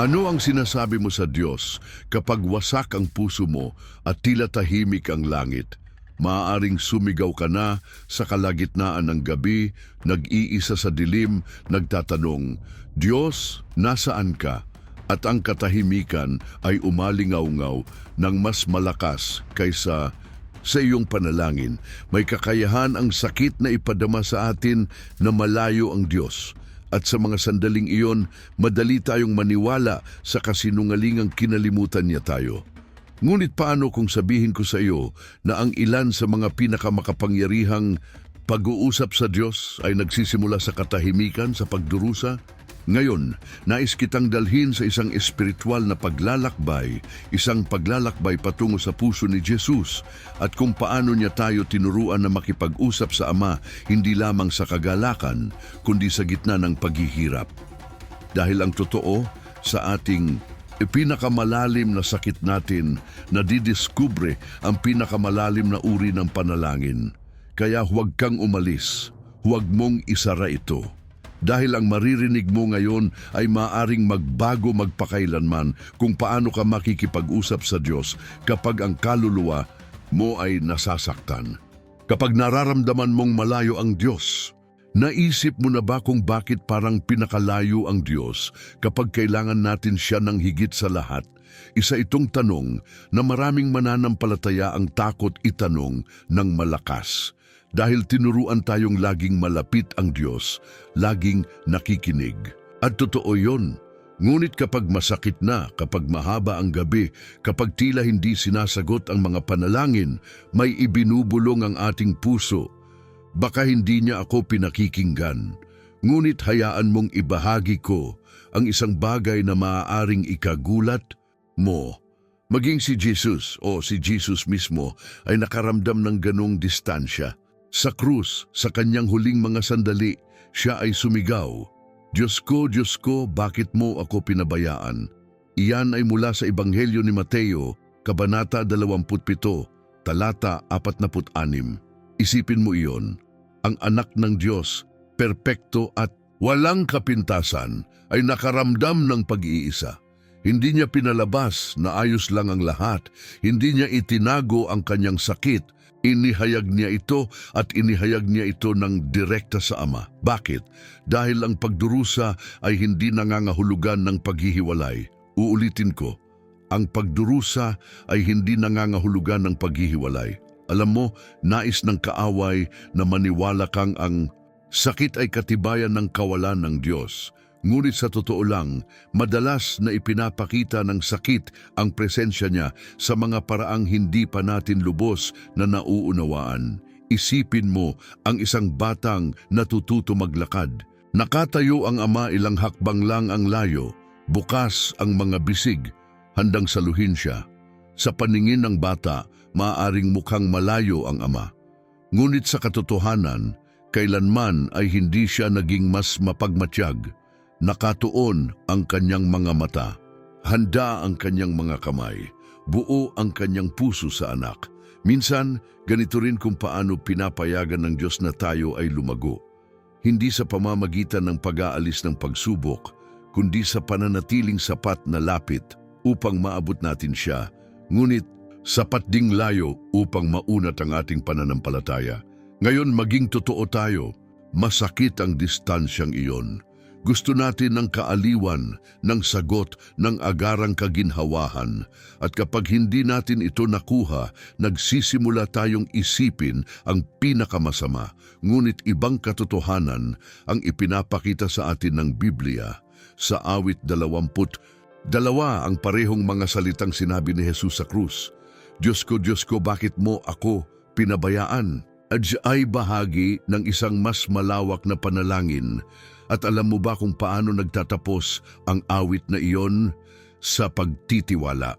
Ano ang sinasabi mo sa Diyos kapag wasak ang puso mo at tila tahimik ang langit? Maaaring sumigaw ka na sa kalagitnaan ng gabi, nag-iisa sa dilim, nagtatanong, Diyos, nasaan ka? At ang katahimikan ay umalingaw-ngaw ng mas malakas kaysa sa iyong panalangin. May kakayahan ang sakit na ipadama sa atin na malayo ang Diyos. At sa mga sandaling iyon, madali tayong maniwala sa kasinungalingang kinalimutan niya tayo. Ngunit paano kung sabihin ko sa iyo na ang ilan sa mga pinakamakapangyarihang pag-uusap sa Diyos ay nagsisimula sa katahimikan, sa pagdurusa? Ngayon, nais kitang dalhin sa isang espiritual na paglalakbay, isang paglalakbay patungo sa puso ni Jesus at kung paano niya tayo tinuruan na makipag-usap sa Ama hindi lamang sa kagalakan, kundi sa gitna ng paghihirap. Dahil ang totoo, sa ating pinakamalalim na sakit natin, nadidiskubre ang pinakamalalim na uri ng panalangin. Kaya huwag kang umalis, huwag mong isara ito. Dahil ang maririnig mo ngayon ay maaring magbago magpakailanman kung paano ka makikipag-usap sa Diyos kapag ang kaluluwa mo ay nasasaktan. Kapag nararamdaman mong malayo ang Diyos, naisip mo na ba kung bakit parang pinakalayo ang Diyos kapag kailangan natin siya ng higit sa lahat? Isa itong tanong na maraming mananampalataya ang takot itanong ng malakas. Dahil tinuruan tayong laging malapit ang Diyos, laging nakikinig. At totoo yon. Ngunit kapag masakit na, kapag mahaba ang gabi, kapag tila hindi sinasagot ang mga panalangin, may ibinubulong ang ating puso. Baka hindi niya ako pinakikinggan. Ngunit hayaan mong ibahagi ko ang isang bagay na maaaring ikagulat mo. Maging si Jesus o si Jesus mismo ay nakaramdam ng ganong distansya. Sa krus, sa kanyang huling mga sandali, siya ay sumigaw, Diyos ko, Diyos ko, bakit mo ako pinabayaan? Iyan ay mula sa Ebanghelyo ni Mateo, Kabanata 27, Talata 46. Isipin mo iyon, ang anak ng Diyos, perpekto at walang kapintasan, ay nakaramdam ng pag-iisa. Hindi niya pinalabas na ayos lang ang lahat. Hindi niya itinago ang kanyang sakit. Inihayag niya ito at inihayag niya ito ng direkta sa Ama. Bakit? Dahil ang pagdurusa ay hindi nangangahulugan ng paghihiwalay. Uulitin ko, ang pagdurusa ay hindi nangangahulugan ng paghihiwalay. Alam mo, nais ng kaaway na maniwala kang ang sakit ay katibayan ng kawalan ng Diyos. Ngunit sa totoo lang, madalas na ipinapakita ng sakit ang presensya niya sa mga paraang hindi pa natin lubos na nauunawaan. Isipin mo ang isang batang natututo maglakad. Nakatayo ang ama ilang hakbang lang ang layo, bukas ang mga bisig, handang saluhin siya. Sa paningin ng bata, maaaring mukhang malayo ang ama. Ngunit sa katotohanan, kailanman ay hindi siya naging mas mapagmatsyag. Nakatuon ang kanyang mga mata, handa ang kanyang mga kamay, buo ang kanyang puso sa anak. Minsan, ganito rin kung paano pinapayagan ng Diyos na tayo ay lumago. Hindi sa pamamagitan ng pag-aalis ng pagsubok, kundi sa pananatiling sapat na lapit upang maabot natin siya. Ngunit sapat ding layo upang maunat ang ating pananampalataya. Ngayon maging totoo tayo, masakit ang distansyang iyon. Gusto natin ng kaaliwan, ng sagot, ng agarang kaginhawahan. At kapag hindi natin ito nakuha, nagsisimula tayong isipin ang pinakamasama. Ngunit ibang katotohanan ang ipinapakita sa atin ng Biblia. Sa awit dalawamput, dalawa ang parehong mga salitang sinabi ni Jesus sa krus. Diyos ko, Diyos ko, bakit mo ako pinabayaan? At ay bahagi ng isang mas malawak na panalangin at alam mo ba kung paano nagtatapos ang awit na iyon? Sa pagtitiwala,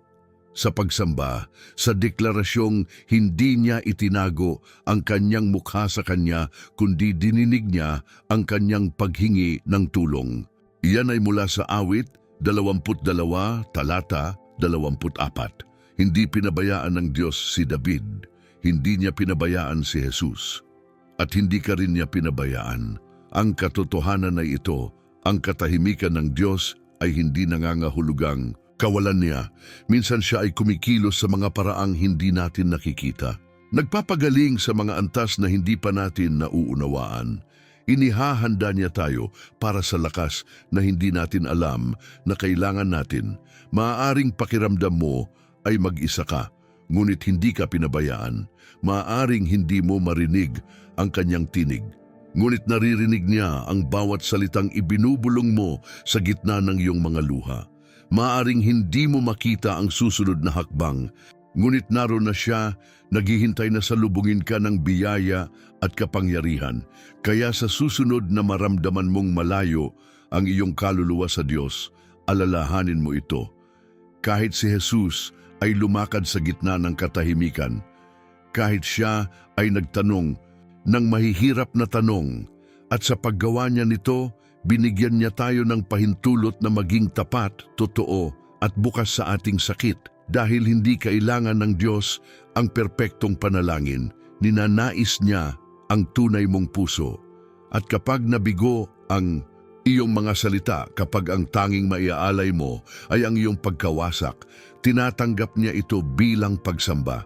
sa pagsamba, sa deklarasyong hindi niya itinago ang kanyang mukha sa kanya kundi dininig niya ang kanyang paghingi ng tulong. Iyan ay mula sa awit 22 talata 24. Hindi pinabayaan ng Diyos si David, hindi niya pinabayaan si Jesus, at hindi ka rin niya pinabayaan. Ang katotohanan ay ito, ang katahimikan ng Diyos ay hindi nangangahulugang kawalan niya. Minsan siya ay kumikilos sa mga paraang hindi natin nakikita. Nagpapagaling sa mga antas na hindi pa natin nauunawaan. Inihahanda niya tayo para sa lakas na hindi natin alam na kailangan natin. Maaaring pakiramdam mo ay mag-isa ka, ngunit hindi ka pinabayaan. Maaaring hindi mo marinig ang kanyang tinig. Ngunit naririnig niya ang bawat salitang ibinubulong mo sa gitna ng iyong mga luha. Maaring hindi mo makita ang susunod na hakbang, ngunit naroon na siya, naghihintay na salubungin ka ng biyaya at kapangyarihan. Kaya sa susunod na maramdaman mong malayo ang iyong kaluluwa sa Diyos, alalahanin mo ito. Kahit si Jesus ay lumakad sa gitna ng katahimikan, kahit siya ay nagtanong ng mahihirap na tanong, at sa paggawa niya nito, binigyan niya tayo ng pahintulot na maging tapat, totoo, at bukas sa ating sakit dahil hindi kailangan ng Diyos ang perpektong panalangin, ninanais niya ang tunay mong puso. At kapag nabigo ang iyong mga salita, kapag ang tanging maiaalay mo ay ang iyong pagkawasak, tinatanggap niya ito bilang pagsamba.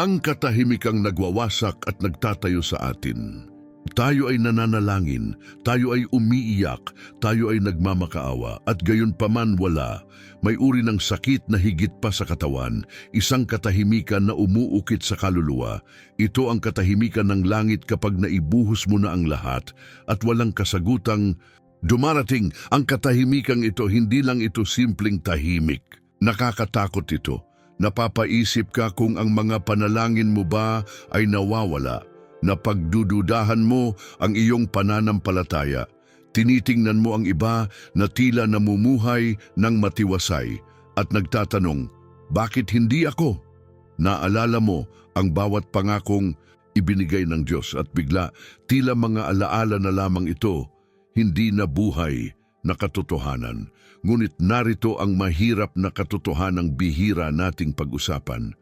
Ang katahimikang nagwawasak at nagtatayo sa atin. Tayo ay nananalangin, tayo ay umiiyak, tayo ay nagmamakaawa, at gayon paman wala, may uri ng sakit na higit pa sa katawan, isang katahimikan na umuukit sa kaluluwa. Ito ang katahimikan ng langit kapag naibuhos mo na ang lahat at walang kasagutang dumarating. Ang katahimikang ito, hindi lang ito simpleng tahimik. Nakakatakot ito. Napapaisip ka kung ang mga panalangin mo ba ay nawawala na pagdududahan mo ang iyong pananampalataya. Tinitingnan mo ang iba na tila namumuhay ng matiwasay at nagtatanong, bakit hindi ako? Naalala mo ang bawat pangakong ibinigay ng Diyos at bigla tila mga alaala na lamang ito, hindi na buhay na katotohanan. Ngunit narito ang mahirap na katotohanang bihira nating pag-usapan.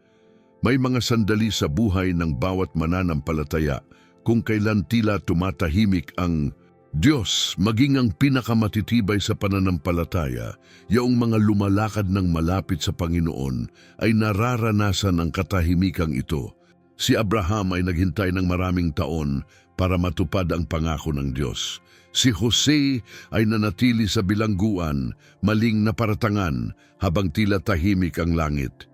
May mga sandali sa buhay ng bawat mananampalataya kung kailan tila tumatahimik ang Diyos maging ang pinakamatitibay sa pananampalataya, yaong mga lumalakad ng malapit sa Panginoon ay nararanasan ang katahimikang ito. Si Abraham ay naghintay ng maraming taon para matupad ang pangako ng Diyos. Si Jose ay nanatili sa bilangguan, maling naparatangan habang tila tahimik ang langit.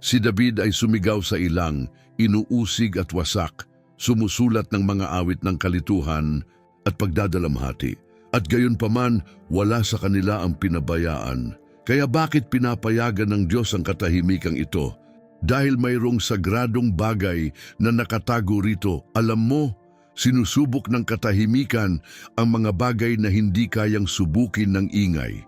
Si David ay sumigaw sa ilang, inuusig at wasak, sumusulat ng mga awit ng kalituhan at pagdadalamhati. At gayon paman, wala sa kanila ang pinabayaan. Kaya bakit pinapayagan ng Diyos ang katahimikang ito? Dahil mayroong sagradong bagay na nakatago rito, alam mo, sinusubok ng katahimikan ang mga bagay na hindi kayang subukin ng ingay.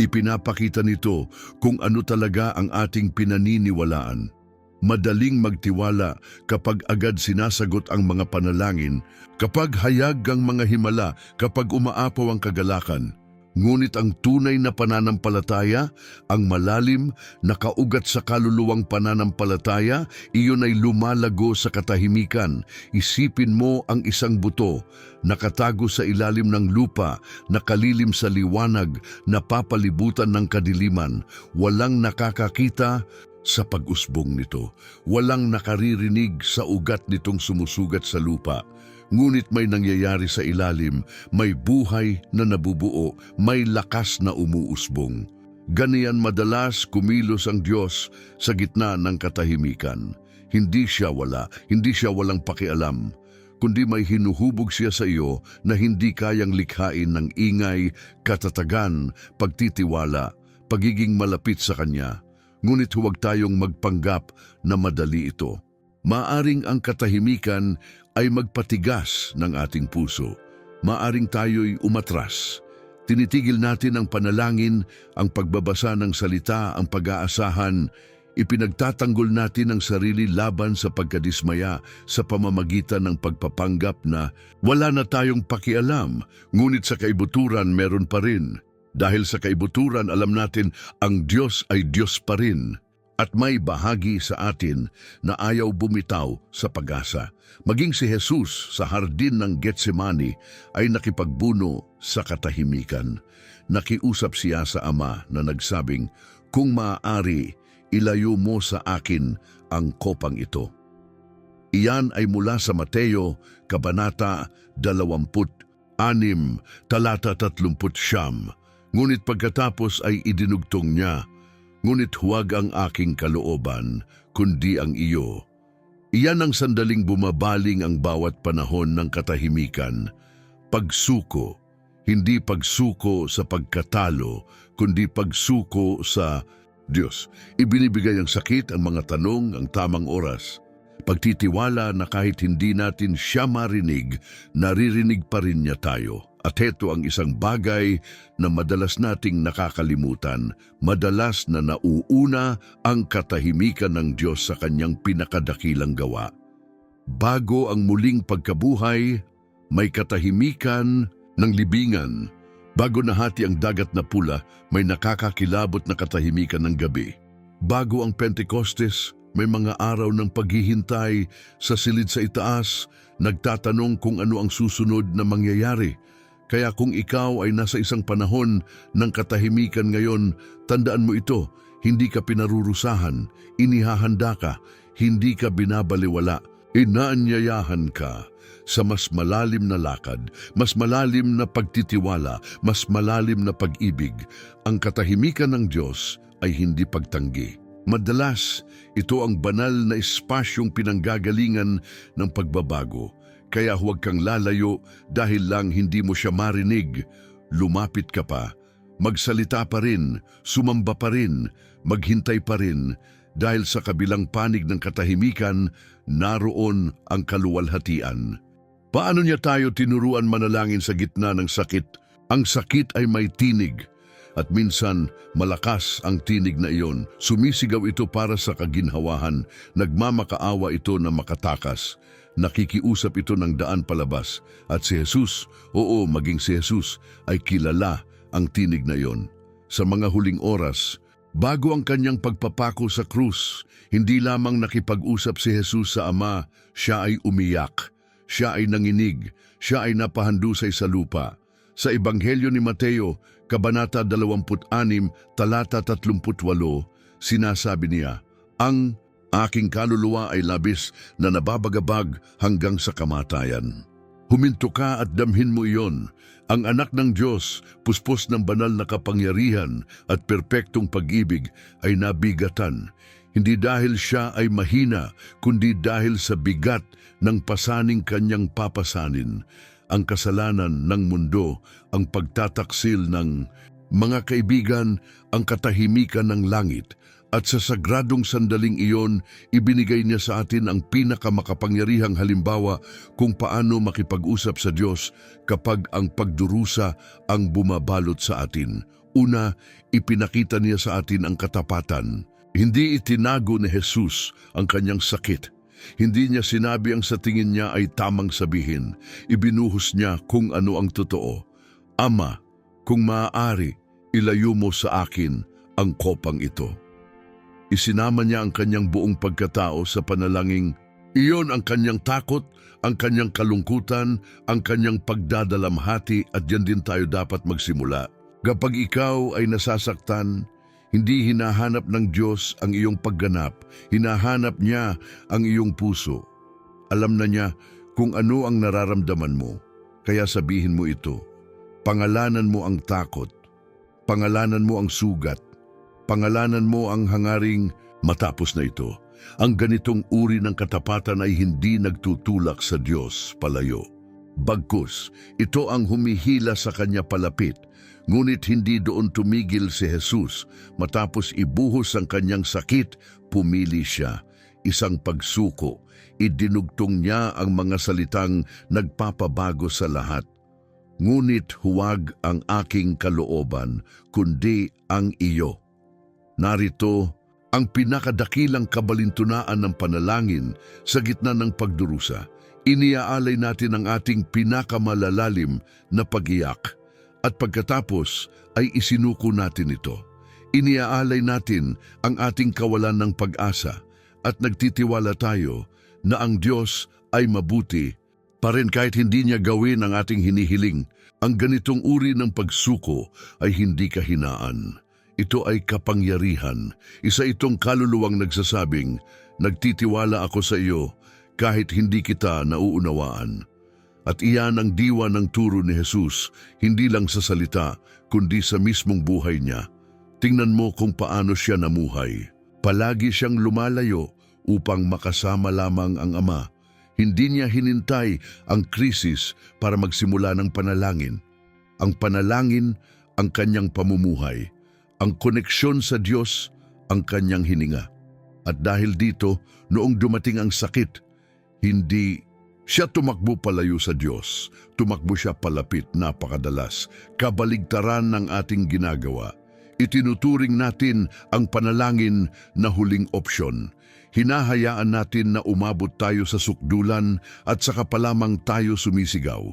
Ipinapakita nito kung ano talaga ang ating pinaniniwalaan. Madaling magtiwala kapag agad sinasagot ang mga panalangin, kapag hayag ang mga himala, kapag umaapaw ang kagalakan. Ngunit ang tunay na pananampalataya, ang malalim, nakaugat sa kaluluwang pananampalataya, iyon ay lumalago sa katahimikan. Isipin mo ang isang buto, nakatago sa ilalim ng lupa, nakalilim sa liwanag, napapalibutan ng kadiliman, walang nakakakita, sa pag-usbong nito, walang nakaririnig sa ugat nitong sumusugat sa lupa. Ngunit may nangyayari sa ilalim, may buhay na nabubuo, may lakas na umuusbong. Ganiyan madalas kumilos ang Diyos sa gitna ng katahimikan. Hindi siya wala, hindi siya walang pakialam, kundi may hinuhubog siya sa iyo na hindi kayang likhain ng ingay, katatagan, pagtitiwala, pagiging malapit sa Kanya. Ngunit huwag tayong magpanggap na madali ito. Maaring ang katahimikan ay magpatigas ng ating puso. Maaring tayo'y umatras. Tinitigil natin ang panalangin, ang pagbabasa ng salita, ang pag-aasahan. Ipinagtatanggol natin ang sarili laban sa pagkadismaya sa pamamagitan ng pagpapanggap na wala na tayong pakialam, ngunit sa kaibuturan meron pa rin. Dahil sa kaibuturan alam natin ang Diyos ay Diyos pa rin. At may bahagi sa atin na ayaw bumitaw sa pag-asa. Maging si Jesus sa hardin ng Getsemani ay nakipagbuno sa katahimikan. Nakiusap siya sa Ama na nagsabing, Kung maaari, ilayo mo sa akin ang kopang ito. Iyan ay mula sa Mateo, Kabanata 26, talata 30 siyam. Ngunit pagkatapos ay idinugtong niya, Ngunit huwag ang aking kalooban, kundi ang iyo. Iyan ang sandaling bumabaling ang bawat panahon ng katahimikan. Pagsuko, hindi pagsuko sa pagkatalo, kundi pagsuko sa Diyos. Ibinibigay ang sakit, ang mga tanong, ang tamang oras. Pagtitiwala na kahit hindi natin siya marinig, naririnig pa rin niya tayo. At heto ang isang bagay na madalas nating nakakalimutan, madalas na nauuna ang katahimikan ng Diyos sa kanyang pinakadakilang gawa. Bago ang muling pagkabuhay, may katahimikan ng libingan. Bago nahati ang dagat na pula, may nakakakilabot na katahimikan ng gabi. Bago ang Pentecostes, may mga araw ng paghihintay sa silid sa itaas, nagtatanong kung ano ang susunod na mangyayari. Kaya kung ikaw ay nasa isang panahon ng katahimikan ngayon, tandaan mo ito, hindi ka pinarurusahan, inihahanda ka, hindi ka binabaliwala, inaanyayahan ka sa mas malalim na lakad, mas malalim na pagtitiwala, mas malalim na pag-ibig. Ang katahimikan ng Diyos ay hindi pagtanggi. Madalas, ito ang banal na espasyong pinanggagalingan ng pagbabago. Kaya huwag kang lalayo dahil lang hindi mo siya marinig. Lumapit ka pa. Magsalita pa rin, sumamba pa rin, maghintay pa rin. Dahil sa kabilang panig ng katahimikan, naroon ang kaluwalhatian. Paano niya tayo tinuruan manalangin sa gitna ng sakit? Ang sakit ay may tinig. At minsan, malakas ang tinig na iyon. Sumisigaw ito para sa kaginhawahan. Nagmamakaawa ito na makatakas. Nakikiusap ito ng daan palabas. At si Jesus, oo, maging si Jesus, ay kilala ang tinig na iyon. Sa mga huling oras, bago ang kanyang pagpapako sa krus, hindi lamang nakipag-usap si Jesus sa Ama, siya ay umiyak. Siya ay nanginig. Siya ay napahandusay sa lupa. Sa Ebanghelyo ni Mateo, Kabanata 26, talata 38, sinasabi niya, Ang aking kaluluwa ay labis na nababagabag hanggang sa kamatayan. Huminto ka at damhin mo iyon. Ang anak ng Diyos, puspos ng banal na kapangyarihan at perpektong pag-ibig ay nabigatan. Hindi dahil siya ay mahina, kundi dahil sa bigat ng pasaning kanyang papasanin ang kasalanan ng mundo, ang pagtataksil ng mga kaibigan, ang katahimikan ng langit, at sa sagradong sandaling iyon, ibinigay niya sa atin ang pinakamakapangyarihang halimbawa kung paano makipag-usap sa Diyos kapag ang pagdurusa ang bumabalot sa atin. Una, ipinakita niya sa atin ang katapatan. Hindi itinago ni Jesus ang kanyang sakit, hindi niya sinabi ang sa tingin niya ay tamang sabihin. Ibinuhos niya kung ano ang totoo. Ama, kung maaari, ilayo mo sa akin ang kopang ito. Isinama niya ang kanyang buong pagkatao sa panalangin. Iyon ang kanyang takot, ang kanyang kalungkutan, ang kanyang pagdadalamhati at yan din tayo dapat magsimula. Kapag ikaw ay nasasaktan, hindi hinahanap ng Diyos ang iyong pagganap, hinahanap niya ang iyong puso. Alam na niya kung ano ang nararamdaman mo, kaya sabihin mo ito. Pangalanan mo ang takot, pangalanan mo ang sugat, pangalanan mo ang hangaring matapos na ito. Ang ganitong uri ng katapatan ay hindi nagtutulak sa Diyos palayo. Bagkus, ito ang humihila sa kanya palapit, ngunit hindi doon tumigil si Jesus. Matapos ibuhos ang kanyang sakit, pumili siya. Isang pagsuko, idinugtong niya ang mga salitang nagpapabago sa lahat. Ngunit huwag ang aking kalooban, kundi ang iyo. Narito ang pinakadakilang kabalintunaan ng panalangin sa gitna ng pagdurusa. Iniaalay natin ang ating pinakamalalalim na pagiyak at pagkatapos ay isinuko natin ito. iniaalay natin ang ating kawalan ng pag-asa at nagtitiwala tayo na ang Diyos ay mabuti pa rin kahit hindi niya gawin ang ating hinihiling. Ang ganitong uri ng pagsuko ay hindi kahinaan. Ito ay kapangyarihan. Isa itong kaluluwang nagsasabing, nagtitiwala ako sa iyo kahit hindi kita nauunawaan. At iyan ang diwa ng turo ni Jesus, hindi lang sa salita, kundi sa mismong buhay niya. Tingnan mo kung paano siya namuhay. Palagi siyang lumalayo upang makasama lamang ang Ama. Hindi niya hinintay ang krisis para magsimula ng panalangin. Ang panalangin ang kanyang pamumuhay. Ang koneksyon sa Diyos ang kanyang hininga. At dahil dito, noong dumating ang sakit, hindi siya tumakbo palayo sa Diyos. Tumakbo siya palapit napakadalas. Kabaligtaran ng ating ginagawa. Itinuturing natin ang panalangin na huling opsyon. Hinahayaan natin na umabot tayo sa sukdulan at saka pa lamang tayo sumisigaw.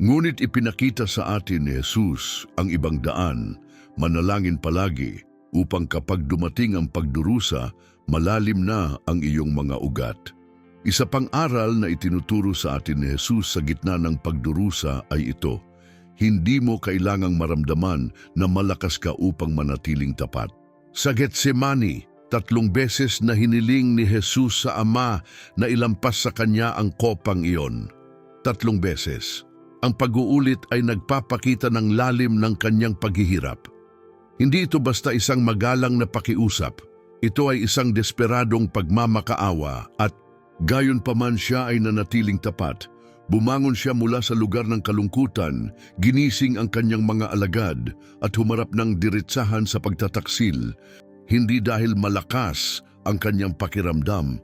Ngunit ipinakita sa atin ni Jesus ang ibang daan, manalangin palagi upang kapag dumating ang pagdurusa, malalim na ang iyong mga ugat. Isa pang aral na itinuturo sa atin ni Jesus sa gitna ng pagdurusa ay ito. Hindi mo kailangang maramdaman na malakas ka upang manatiling tapat. Sa Getsemani, tatlong beses na hiniling ni Jesus sa Ama na ilampas sa kanya ang kopang iyon. Tatlong beses. Ang pag-uulit ay nagpapakita ng lalim ng kanyang paghihirap. Hindi ito basta isang magalang na pakiusap. Ito ay isang desperadong pagmamakaawa at gayon pa man siya ay nanatiling tapat. Bumangon siya mula sa lugar ng kalungkutan, ginising ang kanyang mga alagad at humarap ng diretsahan sa pagtataksil. Hindi dahil malakas ang kanyang pakiramdam,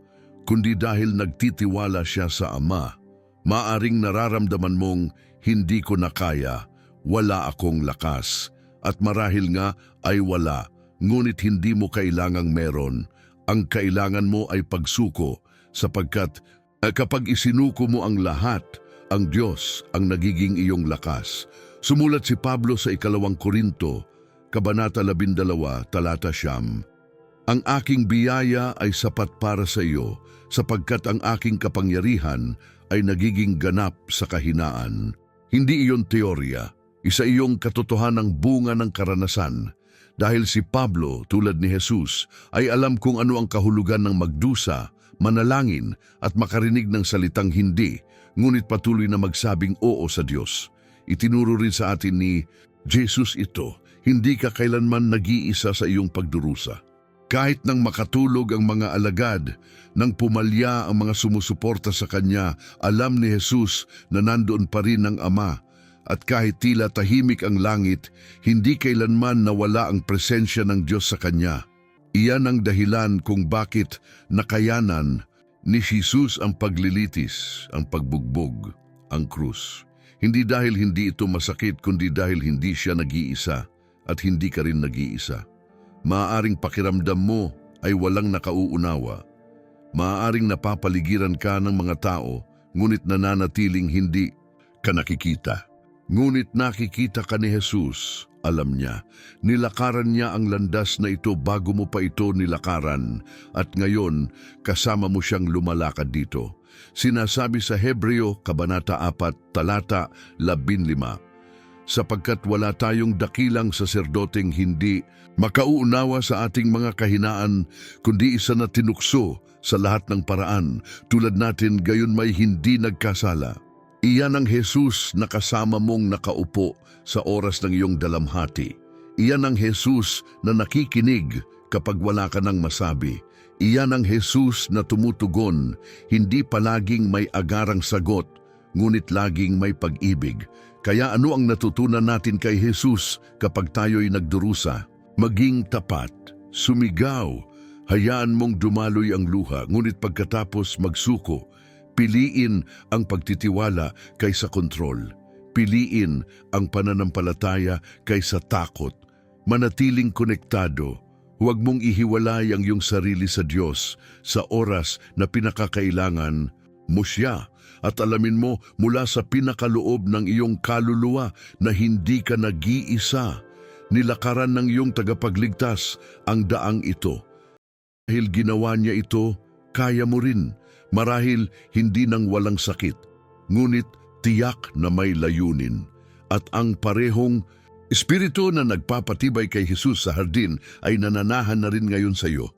kundi dahil nagtitiwala siya sa Ama. Maaring nararamdaman mong hindi ko na kaya, wala akong lakas, at marahil nga ay wala, ngunit hindi mo kailangang meron. Ang kailangan mo ay pagsuko, sapagkat eh, kapag isinuko mo ang lahat, ang Diyos ang nagiging iyong lakas. Sumulat si Pablo sa ikalawang Korinto, Kabanata 12, Talata Siyam. Ang aking biyaya ay sapat para sa iyo, sapagkat ang aking kapangyarihan ay nagiging ganap sa kahinaan. Hindi iyon teorya, isa iyong katotohanang bunga ng karanasan. Dahil si Pablo, tulad ni Jesus, ay alam kung ano ang kahulugan ng magdusa, manalangin at makarinig ng salitang hindi, ngunit patuloy na magsabing oo sa Diyos. Itinuro rin sa atin ni Jesus ito, hindi ka kailanman nag-iisa sa iyong pagdurusa. Kahit nang makatulog ang mga alagad, nang pumalya ang mga sumusuporta sa Kanya, alam ni Jesus na nandoon pa rin ang Ama. At kahit tila tahimik ang langit, hindi kailanman nawala ang presensya ng Diyos sa Kanya. Iyan ang dahilan kung bakit nakayanan ni Jesus ang paglilitis, ang pagbugbog, ang krus. Hindi dahil hindi ito masakit, kundi dahil hindi siya nag-iisa at hindi ka rin nag-iisa. Maaaring pakiramdam mo ay walang nakauunawa. Maaaring napapaligiran ka ng mga tao, ngunit nananatiling hindi ka nakikita. Ngunit nakikita ka ni Jesus, alam niya, nilakaran niya ang landas na ito bago mo pa ito nilakaran at ngayon kasama mo siyang lumalakad dito. Sinasabi sa Hebreo, Kabanata 4, Talata 15, sapagkat wala tayong dakilang saserdoteng hindi makauunawa sa ating mga kahinaan, kundi isa na tinukso sa lahat ng paraan, tulad natin gayon may hindi nagkasala. Iyan ang Jesus na kasama mong nakaupo sa oras ng iyong dalamhati. Iyan ang Jesus na nakikinig kapag wala ka nang masabi. Iyan ang Jesus na tumutugon, hindi palaging may agarang sagot, ngunit laging may pag-ibig. Kaya ano ang natutunan natin kay Jesus kapag tayo'y nagdurusa? Maging tapat, sumigaw, hayaan mong dumaloy ang luha, ngunit pagkatapos magsuko, piliin ang pagtitiwala kaysa kontrol. Piliin ang pananampalataya kaysa takot. Manatiling konektado. Huwag mong ihiwalay ang iyong sarili sa Diyos sa oras na pinakakailangan mo siya at alamin mo mula sa pinakaloob ng iyong kaluluwa na hindi ka nag-iisa. nilakaran ng iyong tagapagligtas ang daang ito. Dahil ginawa niya ito, kaya mo rin. Marahil hindi nang walang sakit, ngunit tiyak na may layunin. At ang parehong espiritu na nagpapatibay kay Jesus sa hardin ay nananahan na rin ngayon sa iyo.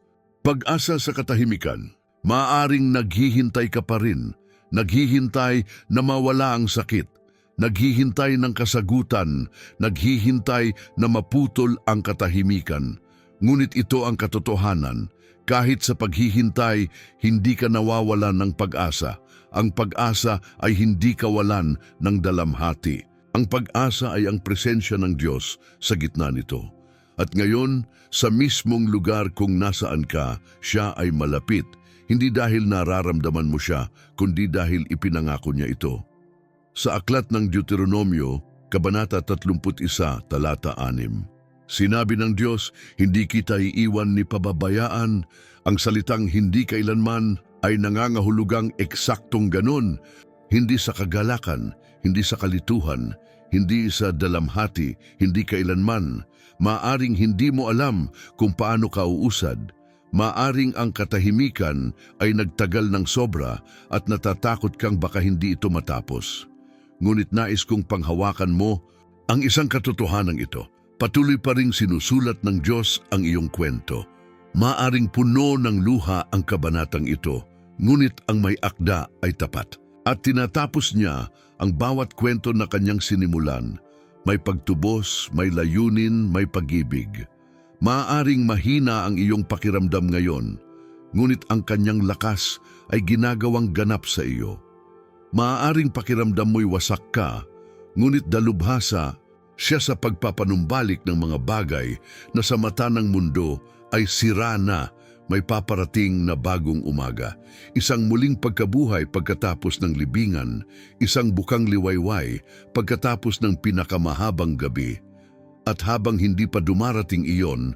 Pag-asa sa katahimikan, maaring naghihintay ka pa rin, naghihintay na mawala ang sakit, naghihintay ng kasagutan, naghihintay na maputol ang katahimikan. Ngunit ito ang katotohanan, kahit sa paghihintay, hindi ka nawawalan ng pag-asa. Ang pag-asa ay hindi kawalan ng dalamhati. Ang pag-asa ay ang presensya ng Diyos sa gitna nito. At ngayon, sa mismong lugar kung nasaan ka, siya ay malapit. Hindi dahil nararamdaman mo siya, kundi dahil ipinangako niya ito. Sa aklat ng Deuteronomio, Kabanata 31, Talata 6. Sinabi ng Diyos, hindi kita iiwan ni pababayaan. Ang salitang hindi kailanman ay nangangahulugang eksaktong ganun. Hindi sa kagalakan, hindi sa kalituhan, hindi sa dalamhati, hindi kailanman. Maaring hindi mo alam kung paano ka uusad. Maaring ang katahimikan ay nagtagal ng sobra at natatakot kang baka hindi ito matapos. Ngunit nais kong panghawakan mo ang isang katotohanan ito. Patuloy pa ring sinusulat ng Diyos ang iyong kwento. Maaring puno ng luha ang kabanatang ito, ngunit ang may akda ay tapat. At tinatapos niya ang bawat kwento na kanyang sinimulan. May pagtubos, may layunin, may pag-ibig. Maaring mahina ang iyong pakiramdam ngayon, ngunit ang kanyang lakas ay ginagawang ganap sa iyo. Maaaring pakiramdam mo'y wasak ka, ngunit dalubhasa siya sa pagpapanumbalik ng mga bagay na sa mata ng mundo ay sira na may paparating na bagong umaga. Isang muling pagkabuhay pagkatapos ng libingan, isang bukang liwayway pagkatapos ng pinakamahabang gabi. At habang hindi pa dumarating iyon,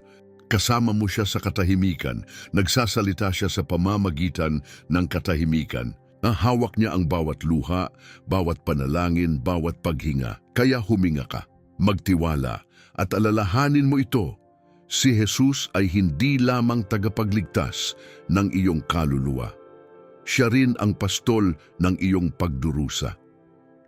kasama mo siya sa katahimikan, nagsasalita siya sa pamamagitan ng katahimikan. Nahawak niya ang bawat luha, bawat panalangin, bawat paghinga. Kaya huminga ka magtiwala at alalahanin mo ito. Si Jesus ay hindi lamang tagapagligtas ng iyong kaluluwa. Siya rin ang pastol ng iyong pagdurusa.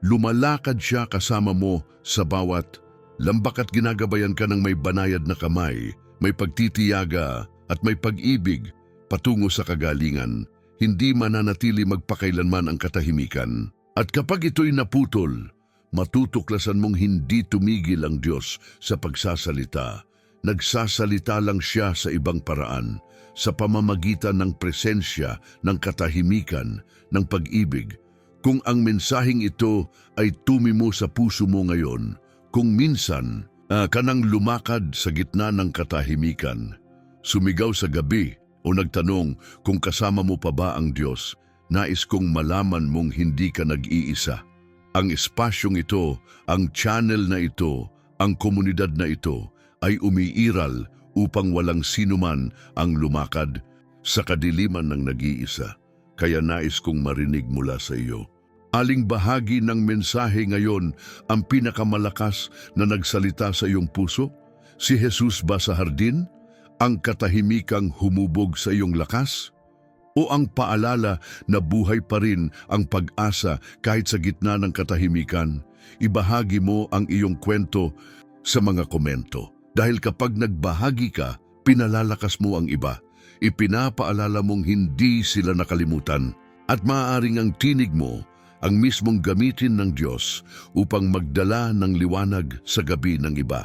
Lumalakad siya kasama mo sa bawat lambak at ginagabayan ka ng may banayad na kamay, may pagtitiyaga at may pag-ibig patungo sa kagalingan. Hindi mananatili magpakailanman ang katahimikan. At kapag ito'y naputol, matutuklasan mong hindi tumigil ang Diyos sa pagsasalita. Nagsasalita lang siya sa ibang paraan, sa pamamagitan ng presensya, ng katahimikan, ng pag-ibig. Kung ang mensaheng ito ay tumimo sa puso mo ngayon, kung minsan uh, kanang lumakad sa gitna ng katahimikan, sumigaw sa gabi o nagtanong kung kasama mo pa ba ang Diyos, nais kong malaman mong hindi ka nag-iisa ang espasyong ito, ang channel na ito, ang komunidad na ito ay umiiral upang walang sinuman ang lumakad sa kadiliman ng nag-iisa. Kaya nais kong marinig mula sa iyo. Aling bahagi ng mensahe ngayon ang pinakamalakas na nagsalita sa iyong puso? Si Jesus ba sa hardin? Ang katahimikang humubog sa iyong lakas? O ang paalala na buhay pa rin ang pag-asa kahit sa gitna ng katahimikan, ibahagi mo ang iyong kwento sa mga komento. Dahil kapag nagbahagi ka, pinalalakas mo ang iba. Ipinapaalala mong hindi sila nakalimutan at maaaring ang tinig mo ang mismong gamitin ng Diyos upang magdala ng liwanag sa gabi ng iba.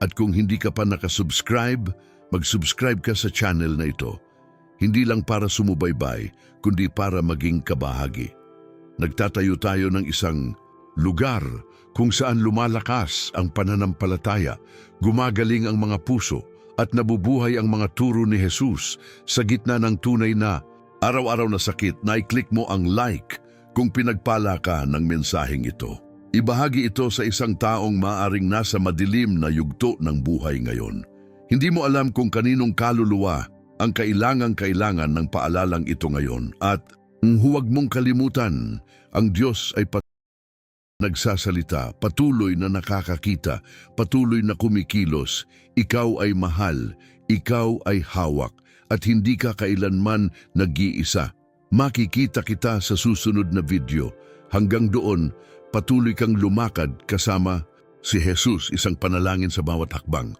At kung hindi ka pa nakasubscribe, mag-subscribe ka sa channel na ito hindi lang para sumubaybay, kundi para maging kabahagi. Nagtatayo tayo ng isang lugar kung saan lumalakas ang pananampalataya, gumagaling ang mga puso, at nabubuhay ang mga turo ni Jesus sa gitna ng tunay na araw-araw na sakit na i-click mo ang like kung pinagpala ka ng mensaheng ito. Ibahagi ito sa isang taong maaring nasa madilim na yugto ng buhay ngayon. Hindi mo alam kung kaninong kaluluwa ang kailangang-kailangan ng paalalang ito ngayon at huwag mong kalimutan, ang Diyos ay pat nagsasalita, patuloy na nakakakita, patuloy na kumikilos. Ikaw ay mahal, ikaw ay hawak, at hindi ka kailanman nag-iisa. Makikita kita sa susunod na video. Hanggang doon, patuloy kang lumakad kasama si Jesus, isang panalangin sa bawat hakbang.